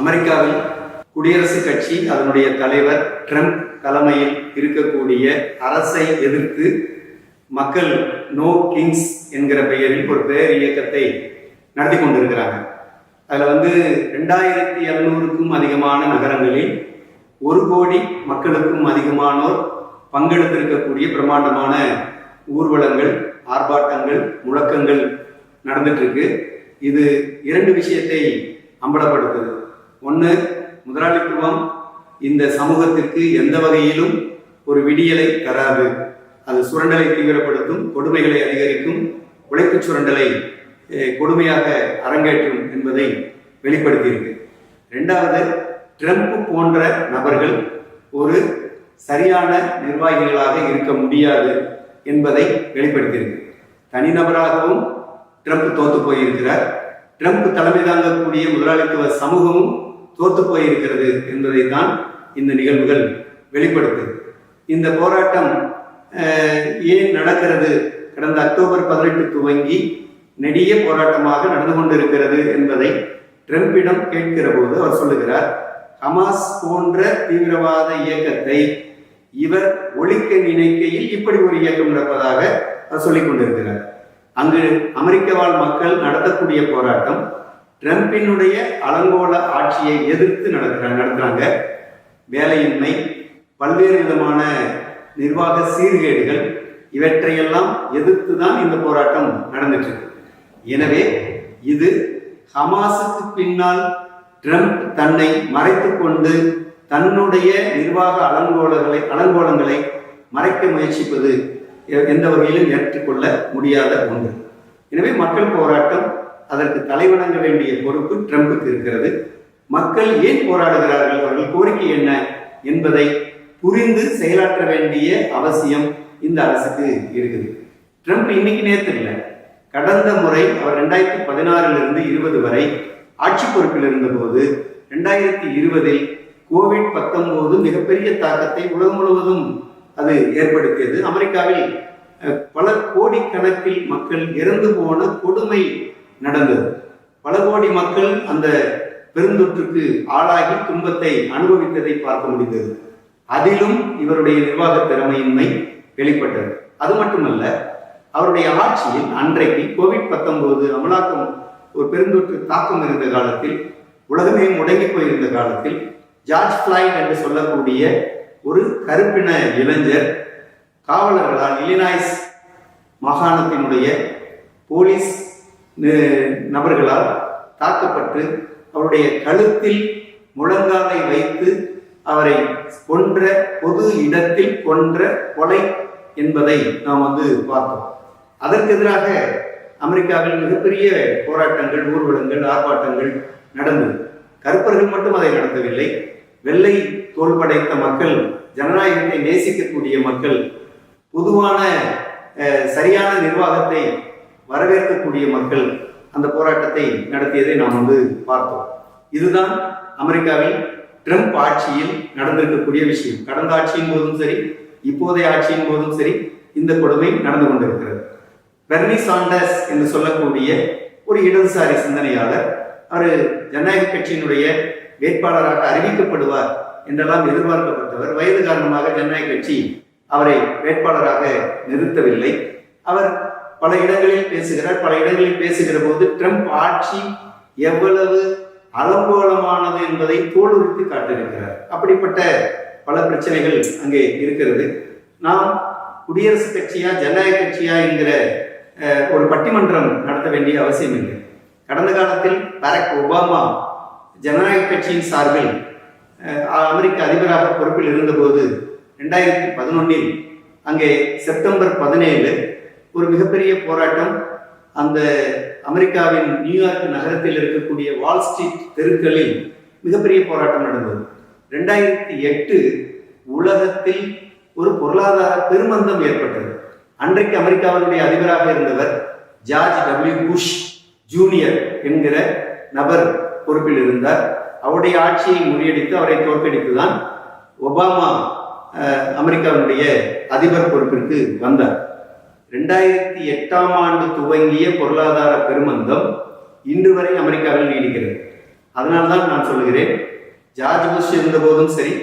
அமெரிக்காவில் குடியரசுக் கட்சி அதனுடைய தலைவர் ட்ரம்ப் தலைமையில் இருக்கக்கூடிய அரசை எதிர்த்து மக்கள் நோ கிங்ஸ் என்கிற பெயரில் ஒரு பேர் இயக்கத்தை நடத்தி கொண்டிருக்கிறாங்க. அதில் வந்து ரெண்டாயிரத்தி எழுநூறுக்கும் அதிகமான நகரங்களில் ஒரு கோடி மக்களுக்கும் அதிகமானோர் பங்கெடுத்திருக்கக்கூடிய பிரம்மாண்டமான ஊர்வலங்கள் ஆர்ப்பாட்டங்கள் முழக்கங்கள் நடந்துட்டு இருக்கு. இது இரண்டு விஷயத்தை அம்பலப்படுத்துது. ஒன்று முதலாளித்துவம் இந்த சமூகத்திற்கு எந்த வகையிலும் ஒரு விடியலை தராது. அது சுரண்டலை தீவிரப்படுத்தும் கொடுமைகளை அதிகரிக்கும் உழைப்புச் சுரண்டலை கொடுமையாக அரங்கேற்றும் என்பதை வெளிப்படுத்தியிருக்கு. ரெண்டாவது ட்ரம்ப் போன்ற நபர்கள் ஒரு சரியான நிர்வாகிகளாக இருக்க முடியாது என்பதை வெளிப்படுத்தியிருக்கு. தனிநபராகவும் ட்ரம்ப் தோத்து போயிருக்கிறார். ட்ரம்ப் தலைமை தாங்கக்கூடிய முதலாளித்துவ சமூகமும் தோத்து போயிருக்கிறது என்பதை தான் இந்த நிகழ்வுகள் வெளிப்படுத்துது இந்த போராட்டம் ஏன் நடக்கிறது? கடந்த அக்டோபர் பதினெட்டு துவங்கி நெடிய போராட்டமாக நடந்து கொண்டிருக்கிறது என்பதை ட்ரம்பிடம் கேட்கிற போது அவர் சொல்லுகிறார் ஹமாஸ் போன்ற தீவிரவாத இயக்கத்தை இவர் ஒழிக்க நினைக்கையில் இப்படி ஒரு இயக்கம் நடப்பதாக அவர் சொல்லிக் கொண்டிருக்கிறார். அங்கு அமெரிக்க வாழ் மக்கள் நடத்தக்கூடிய போராட்டம் ட்ரம்பினுடைய அலங்கோல ஆட்சியை எதிர்த்து நடக்கிறாங்க நடத்துறாங்க. வேலையின்மை பல்வேறு விதமான நிர்வாக சீர்கேடுகள் இவற்றையெல்லாம் எதிர்த்து தான் இந்த போராட்டம் நடந்துட்டு இருக்கு எனவே இது ஹமாஸுக்கு பின்னால் ட்ரம்ப் தன்னை மறைத்து கொண்டு தன்னுடைய நிர்வாக அலங்கோலங்களை அலங்கோலங்களை மறைக்க முயற்சிப்பது எந்த வகையிலும் ஏற்றுக்கொள்ள முடியாத ஒன்று. எனவே மக்கள் போராட்டம் அதற்கு தலைவணங்க வேண்டிய பொறுப்பு ட்ரம்புக்கு இருக்கிறது. மக்கள் ஏன் போராடுகிறார்கள்? அவர்கள் கோரிக்கை என்ன? என்பதை புரிந்து செயலாற்ற வேண்டிய அவசியம் இந்த அரசுக்கு இருக்குது. ட்ரம்ப் இன்னைக்கு நேற்று இல்லை. கடந்த முறை அவர் ரெண்டாயிரத்தி பதினாறிலிருந்து இருபது வரை ஆட்சி பொறுப்பில் இருந்தபோது ரெண்டாயிரத்தி இருபதில் கோவிட் பத்தொன்பது மிகப்பெரிய தாக்கத்தை உலகம் முழுவதும் அது ஏற்படுத்தியது. அமெரிக்காவில் அஹ், பல கோடிக்கணக்கில் மக்கள் இறந்து போன கொடுமை நடந்தது. பல கோடி மக்கள் அந்த பெருந்தொற்றுக்கு ஆளாகி துன்பத்தை அனுபவித்ததை பார்க்க முடிந்தது. அதிலும் இவருடைய நிர்வாக திறமையின்மை வெளிப்பட்டது. அது மட்டுமல்ல அவருடைய ஆட்சியில் அன்றைக்கு கோவிட் பத்தொன்பது அமலாக்கம் ஒரு பெருந்தொற்று தாக்கம் இருந்த காலத்தில் உலகமே முடங்கி போயிருந்த காலத்தில் ஜார்ஜ் ஃபிளாய்ட் என்று சொல்லக்கூடிய ஒரு கருப்பின இளைஞர் காவலர்களால் இல்லினாய்ஸ் மாகாணத்தினுடைய போலீஸ் நபர்களால் தாக்கப்பட்டு அவருடைய கழுத்தில் முழங்காலை வைத்து அவரை கொன்ற பொது இடத்தில் கொன்ற கொலை என்பதை நாம் வந்து பார்த்தோம். அதற்கு எதிராக அமெரிக்காவில் மிகப்பெரிய போராட்டங்கள் ஊர்வலங்கள் ஆர்ப்பாட்டங்கள் நடந்தது. கருப்பர்கள் மட்டும் அதை நடத்தவில்லை. வெள்ளை தோல் படைத்த மக்கள் ஜனநாயகத்தை நேசிக்கக்கூடிய மக்கள் பொதுவான சரியான நிர்வாகத்தை வரவேற்கக்கூடிய மக்கள் அந்த போராட்டத்தை நடத்தியதை நாம் வந்து பார்த்தோம். இதுதான் அமெரிக்காவில் ட்ரம்ப் ஆட்சியில் நடந்திருக்கக்கூடிய விஷயம். கடந்த ஆட்சியின் போதும் சரி இப்போதைய ஆட்சியின் போதும் சரி இந்த கொடுமை நடந்து கொண்டிருக்கிறது. பெர்னி சாண்டர்ஸ் என்று சொல்லக்கூடிய ஒரு இடதுசாரி சிந்தனையாளர் அவர் ஜனநாயக கட்சியினுடைய வேட்பாளராக அறிவிக்கப்படுவார் என்றெல்லாம் எதிர்பார்க்கப்பட்டவர். வயது காரணமாக ஜனநாயக கட்சி அவரை வேட்பாளராக நிறுத்தவில்லை. அவர் பல இடங்களில் பேசுகிறார். பல இடங்களில் பேசுகிற போது ட்ரம்ப் ஆட்சி எவ்வளவு அலங்கோலமானது என்பதை தோலுரித்து காட்டியிருக்கிறார். அப்படிப்பட்ட பல பிரச்சனைகள் அங்கே இருக்கிறது. நாம் குடியரசுக் கட்சியா ஜனநாயக கட்சியா என்கிற ஒரு பட்டிமன்றம் நடத்த வேண்டிய அவசியம் இல்லை. கடந்த காலத்தில் பரக் ஒபாமா ஜனநாயக கட்சியின் சார்பில் அமெரிக்க அதிபராக பொறுப்பில் இருந்தபோது ரெண்டாயிரத்தி பதினொன்னில் அங்கே செப்டம்பர் பதினேழு ஒரு மிகப்பெரிய போராட்டம். அந்த அமெரிக்காவின் நியூயார்க் நகரத்தில் இருக்கக்கூடிய வால் ஸ்ட்ரீட் தெருக்களில் மிகப்பெரிய போராட்டம் நடந்தது. ரெண்டாயிரத்தி எட்டு உலகத்தில் ஒரு பொருளாதார பெருமந்தம் ஏற்பட்டது. அன்றைக்கு அமெரிக்காவினுடைய அதிபராக இருந்தவர் ஜார்ஜ் டபிள்யூ புஷ் ஜூனியர் என்கிற நபர் பொறுப்பில் இருந்தார். அவருடைய ஆட்சியை முறியடித்து அவரை தோற்கடித்துதான் ஒபாமா அமெரிக்காவினுடைய அதிபர் பொறுப்பிற்கு வந்தார். ரெண்டாயிரத்தி எட்டாம் ஆண்டு துவங்கிய பொருளாதார பெருமந்தம் இன்று வரை அமெரிக்காவில் நீடிக்கிறது. அதனால்தான் நான் சொல்லுகிறேன் ஜார்ஜ் புஷ் இருந்தபோதும் சரி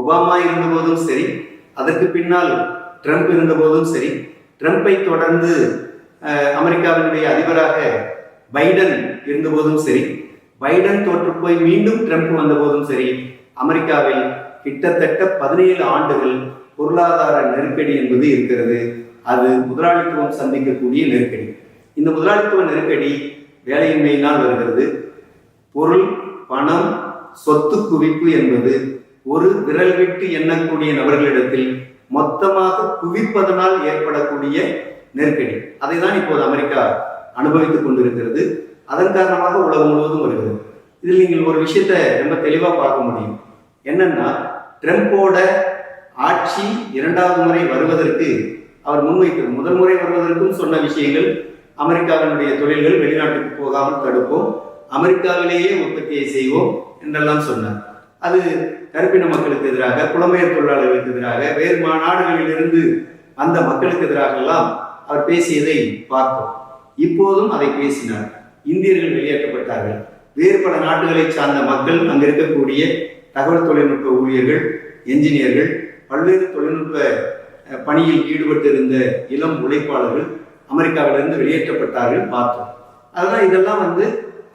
ஒபாமா இருந்தபோதும் சரி அதற்கு பின்னால் ட்ரம்ப் இருந்தபோதும் சரி ட்ரம்ப்பை தொடர்ந்து அமெரிக்காவினுடைய அதிபராக பைடன் இருந்தபோதும் சரி பைடன் தோற்று போய் மீண்டும் ட்ரம்ப் வந்தபோதும் சரி அமெரிக்காவில் கிட்டத்தட்ட பதினேழு ஆண்டுகள் பொருளாதார நெருக்கடி என்பது இருக்கிறது. அது முதலாளித்துவம் சந்திக்கக்கூடிய நெருக்கடி. இந்த முதலாளித்துவ நெருக்கடி வேலையின்மையினால் வருகிறது. பொருள் பணம் சொத்து குவிப்பு என்பது ஒரு விரல் விட்டு எண்ணக்கூடிய நபர்களிடத்தில் மொத்தமாக குவிப்பதனால் ஏற்படக்கூடிய நெருக்கடி. அதை தான் இப்போது அமெரிக்கா அனுபவித்துக் கொண்டிருக்கிறது. அதன் காரணமாக உலகம் முழுவதும் வருகிறது. இதில் நீங்கள் ஒரு விஷயத்தை ரொம்ப தெளிவாக பார்க்க முடியும். என்னன்னா ட்ரம்போட ஆட்சி இரண்டாவது முறை வருவதற்கு அவர் முன்வைத்தது முதல் முறை வருவதற்கும் சொன்ன விஷயங்கள் அமெரிக்காவினுடைய தொழில்கள் வெளிநாட்டுக்கு போகாமல் தடுப்போம் அமெரிக்காவிலேயே உற்பத்தியை செய்வோம் என்றெல்லாம் சொன்னார். அது கருப்பின மக்களுக்கு எதிராக புலமையர் தொழிலாளர்களுக்கு எதிராக வேறு மா- நாடுகளிலிருந்து அந்த மக்களுக்கு எதிராக எல்லாம் அவர் பேசியதை பார்த்தோம். இப்போதும் அதை பேசினார். இந்தியர்கள் வெளியேற்றப்பட்டார்கள். வேறு பல நாடுகளை சார்ந்த மக்கள் அங்கு இருக்கக்கூடிய தகவல் தொழில்நுட்ப ஊழியர்கள் என்ஜினியர்கள் பல்வேறு தொழில்நுட்ப பணியில் ஈடுபட்டிருந்த இளம் உழைப்பாளர்கள் அமெரிக்காவிலிருந்து வெளியேற்றப்பட்டார்கள் பார்த்தோம். அதனால் இதெல்லாம் வந்து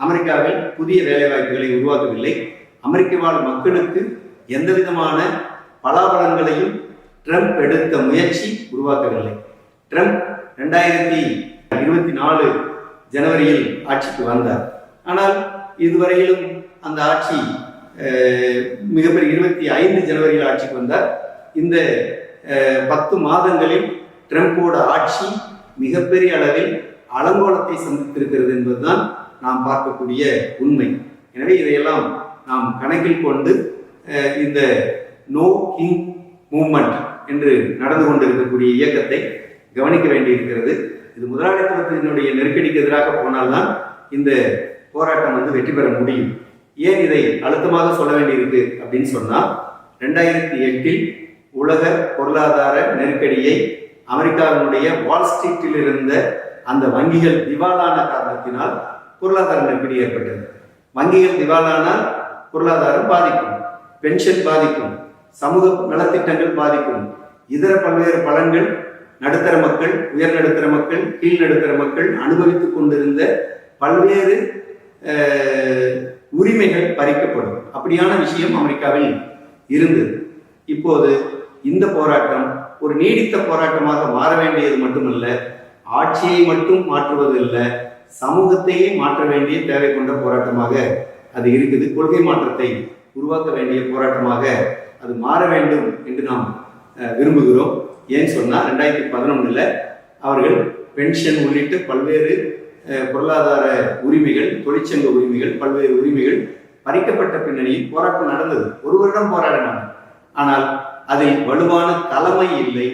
அமெரிக்காவில் புதிய வேலைவாய்ப்புகளை உருவாக்கவில்லை. அமெரிக்க வாழ் மக்களுக்கு எந்த விதமான பலாபலங்களையும் ட்ரம்ப் எடுத்த முயற்சி உருவாக்கவில்லை. ட்ரம்ப் ரெண்டாயிரத்தி இருபத்தி நாலு ஜனவரியில் ஆட்சிக்கு வந்தார். ஆனால் இதுவரையிலும் அந்த ஆட்சி மிகப்பெரிய இருபத்தி ஐந்து ஜனவரியில் ஆட்சிக்கு வந்தார். இந்த பத்து மாதங்களில் ட்ரம்போட ஆட்சி மிகப்பெரிய அளவில் அலங்கோலத்தை சந்தித்திருக்கிறது என்பதுதான் நாம் பார்க்கக்கூடிய உண்மை. எனவே இதையெல்லாம் நாம் கணக்கில் கொண்டு இந்த நோ கிங் மூவ்மெண்ட் என்று நடந்து கொண்டிருக்கக்கூடிய இயக்கத்தை கவனிக்க வேண்டியிருக்கிறது. இது முதலாளித்துவத்தினுடைய நெருக்கடிக்கு எதிராக போனால்தான் இந்த போராட்டம் வந்து வெற்றி பெற முடியும். ஏன் இதை அழுத்தமாக சொல்ல வேண்டியிருக்கு அப்படின்னு சொன்னால் ரெண்டாயிரத்தி எட்டில் உலக பொருளாதார நெருக்கடியை அமெரிக்காவினுடைய வால் ஸ்ட்ரீட்டில் இருந்த அந்த வங்கிகள் திவாலான காரணத்தினால் பொருளாதார நெருக்கடி ஏற்பட்டது. வங்கிகள் திவாலானால் பொருளாதாரம் பாதிக்கும் பென்ஷன் பாதிக்கும் சமூக நலத்திட்டங்கள் பாதிக்கும். இதர பல்வேறு பலன்கள் நடுத்தர மக்கள் உயர் நடுத்தர மக்கள் கீழ் நடுத்தர மக்கள் அனுபவித்துக் கொண்டிருந்த பல்வேறு உரிமைகள் பறிக்கப்படும். அப்படியான விஷயம் அமெரிக்காவில் இருந்தது. இப்போது இந்த போராட்டம் ஒரு நீடித்த போராட்டமாக மாற வேண்டியது மட்டுமல்ல ஆட்சியை மட்டும் மாற்றுவது சமூகத்தையே மாற்ற வேண்டிய தேவை கொண்ட போராட்டமாக அது இருக்குது. கொள்கை மாற்றத்தை உருவாக்க வேண்டிய போராட்டமாக அது மாற வேண்டும் என்று நாம் விரும்புகிறோம். ஏன் சொன்னால் ரெண்டாயிரத்தி பதினொன்றில் அவர்கள் பென்ஷன் உள்ளிட்ட பல்வேறு பொருளாதார உரிமைகள் தொழிற்சங்க உரிமைகள் பல்வேறு உரிமைகள் பறிக்கப்பட்ட பின்னணியில் போராட்டம் நடந்தது. ஒரு வருடம் போராடினாங்க ஆனால் அதில் வலுவான தலைமை இல்லை.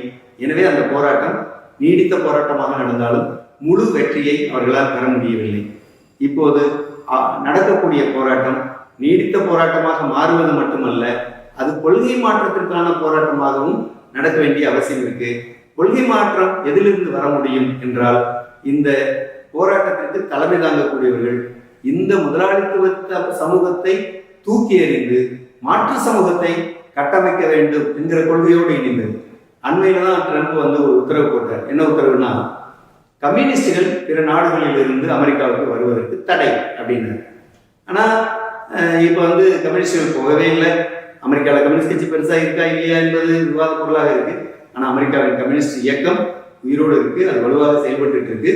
எனவே அந்த போராட்டம் நீடித்த போராட்டமாக நடந்தாலும் முழு வெற்றியை அவர்களால் பெற முடியவில்லை. இப்போது நடக்கக்கூடிய போராட்டம் நீடித்த போராட்டமாக மாறுவது மட்டுமல்ல அது கொள்கை மாற்றத்திற்கான போராட்டமாகவும் நடக்க வேண்டிய அவசியம் இருக்கு. கொள்கை மாற்றம் எதிலிருந்து வர முடியும் என்றால் இந்த போராட்டத்திற்கு தலைமை தாங்கக்கூடியவர்கள் இந்த முதலாளித்துவ சமூகத்தை தூக்கி எறிந்து மாற்று சமூகத்தை கட்டமைக்க வேண்டும் என்கிற கொள்கையோடு இணைந்தது அண்மையில் தான் ட்ரம்ப் வந்து ஒரு உத்தரவு போட்டார். என்ன உத்தரவுனா கம்யூனிஸ்டுகள் பிற நாடுகளில் இருந்து அமெரிக்காவுக்கு வருவதற்கு தடை அப்படின்னாரு. ஆனால் இப்போ வந்து கம்யூனிஸ்டுகள் போகவே இல்லை. அமெரிக்காவில் கம்யூனிஸ்ட் கட்சி பெருசாக இருக்கா இல்லையா என்பது விவாத பொருளாக இருக்குது ஆனால் அமெரிக்காவின் கம்யூனிஸ்ட் இயக்கம் உயிரோடு இருக்குது அது வலுவாக செயல்பட்டு இருக்கு.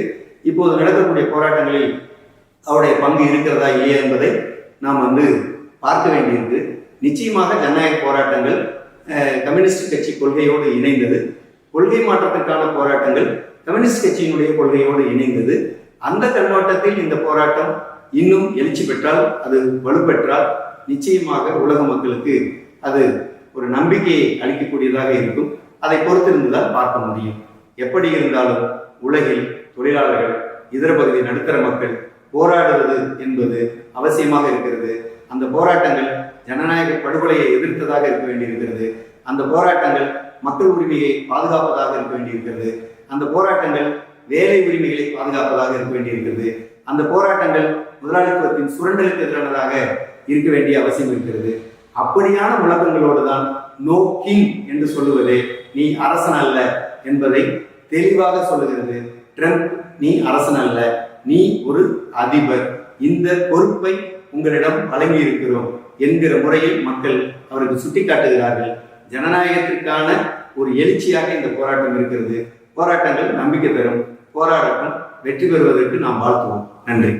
இப்போது நடக்கக்கூடிய போராட்டங்களில் அவருடைய பங்கு இருக்கிறதா இல்லையா என்பதை நாம் வந்து பார்க்க வேண்டியிருக்கு. நிச்சயமாக ஜனநாயக போராட்டங்கள் கம்யூனிஸ்ட் கட்சி கொள்கையோடு இணைந்தது. கொள்கை மாற்றத்திற்கான போராட்டங்கள் கம்யூனிஸ்ட் கட்சியினுடைய கொள்கையோடு இணைந்தது. அந்த கண்ணோட்டத்தில் இந்த போராட்டம் இன்னும் எழுச்சி பெற்றால் அது வலுப்பெற்றால் நிச்சயமாக உலக மக்களுக்கு அது ஒரு நம்பிக்கையை அளிக்கக்கூடியதாக இருக்கும். அதை பொறுத்திருந்துதான் பார்க்க முடியும். எப்படி இருந்தாலும் உலகில் தொழிலாளர்கள் இதர பகுதி நடுத்தர மக்கள் போராடுவது என்பது அவசியமாக இருக்கிறது. அந்த போராட்டங்கள் ஜனநாயக படுகொலையை எதிர்த்ததாக இருக்க வேண்டியிருக்கிறது. அந்த போராட்டங்கள் மக்கள் உரிமையை பாதுகாப்பதாக இருக்க வேண்டியிருக்கிறது. அந்த போராட்டங்கள் வேலை உரிமைகளை பாதுகாப்பதாக இருக்க வேண்டியிருக்கிறது. அந்த போராட்டங்கள் முதலாளித்துவத்தின் சுரண்டலுக்கு எதிரானதாக இருக்க வேண்டிய அவசியம் இருக்கிறது. அப்படியான முழக்கங்களோடு தான் நோ கிங் என்று சொல்லுவது நீ அரசன் அல்ல என்பதை தெளிவாக சொல்லுகிறது ட்ரம்ப். நீ அரசன் அல்ல. நீ ஒரு அதிபர். இந்த பொறுப்பை உங்களிடம் வழங்கி இருக்கிறோம் என்கிற முறையில் மக்கள் அவருக்கு சுட்டிக்காட்டுகிறார்கள். ஜனநாயகத்திற்கான ஒரு எழுச்சியாக இந்த போராட்டம் இருக்கிறது. போராட்டங்கள் நம்பிக்கை பெறும். போராட்டம் வெற்றி பெறுவதற்கு நாம் வாழ்த்துவோம். நன்றி.